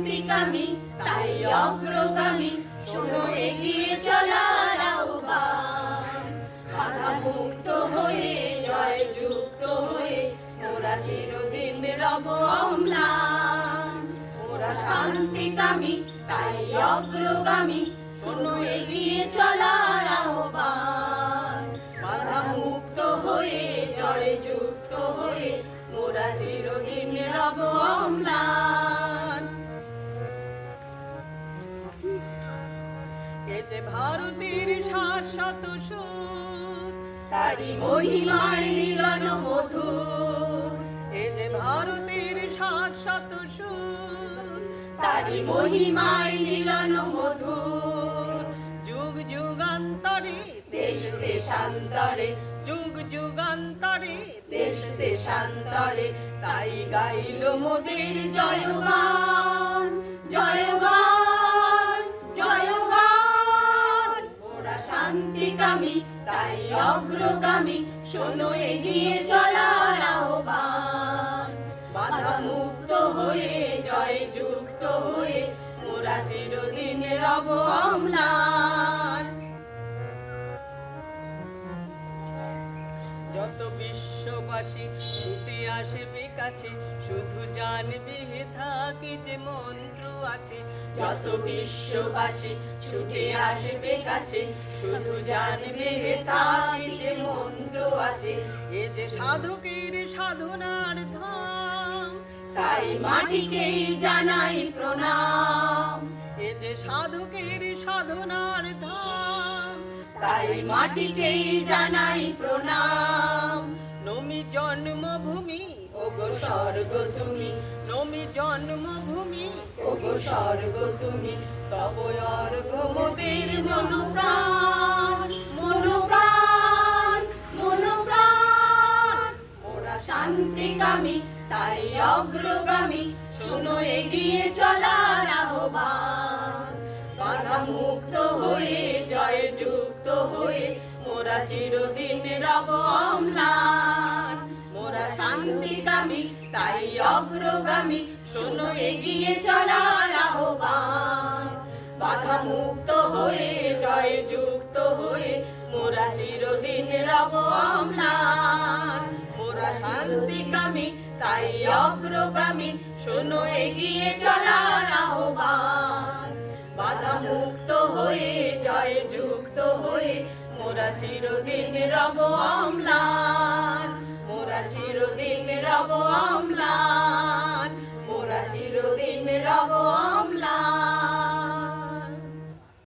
শান্তিকামী তাই অগ্রগামী। শোনো, এগিয়ে আহ্বান। বাধা মুক্ত হয়ে জয় যুক্ত হয়ে মোরা চিরদিন রব অম্লান। মোরা শান্তিকামী তাই অগ্রগামী। শোনো, এগিয়ে চলার আহ্বান। বাধা মুক্ত হয়ে জয় যুক্ত হয়ে মোরা সুর তারি মহিমায় মিলন মধু। এ যে ভারতের শাশ্বত সুর তারি মহিমায় মিলন মধু। যুগ যুগান্তরে, দেশ দেশান্তরে, যুগ যুগান্তরে, দেশ দেশান্তরে, তাই গাইল মোদের জয়গান। শান্তিকামী তাই অগ্রগামী, শোনো এগিয়ে চলার আহ্বান। বাধা মুক্ত হয়ে জয় যুক্ত হয়ে, মোরা চিরদিন রব অম্লান বিশ্ববাসী ছুটে আসবে কাছে। শুধু জানবে থাকি যে মন্ত্র আছে। যত বিশ্ববাসী ছুটে আসবে কাছে। শুধু জানবে তাই যে মন্ত্র আছে। এ যে সাধকের সাধনার ধাম, তাই মাটিকেই জানাই প্রণাম। এ যে সাধকের সাধনার ধাম, তাই মাটিকেই জানাই প্রণাম। নমি জন্মভূমি, ওগো স্বর্গ তুমি। নমি জন্মভূমি, ওগো স্বর্গ তুমি। তব অর্ঘ মোদের মনোপ্রাণ মনোপ্রাণ মনোপ্রাণ। ওরা শান্তিকামী, তাই অগ্রগামী। শোনো, এগিয়ে চলার আহ্বান। বাধা মুক্ত হয়ে জয় যুক্ত হয়ে, মোরা চিরদিন রব তাই অগ্রগামী, শোনো, এগিয়ে চলার আহ্বান। বাধা মুক্ত হয়ে জয় যুক্ত হয়ে, মোরা চিরদিন রব অম্লান। মোরা শান্তিকামী, তাই অগ্রগামী, শোনো, এগিয়ে চলার আহ্বান। বাধা মুক্ত হয়ে জয় যুক্ত হয়ে, মোরা চিরদিন রব অম্লান। মোরা চিরদিন রব অম্লান মোরা চিরদিন রব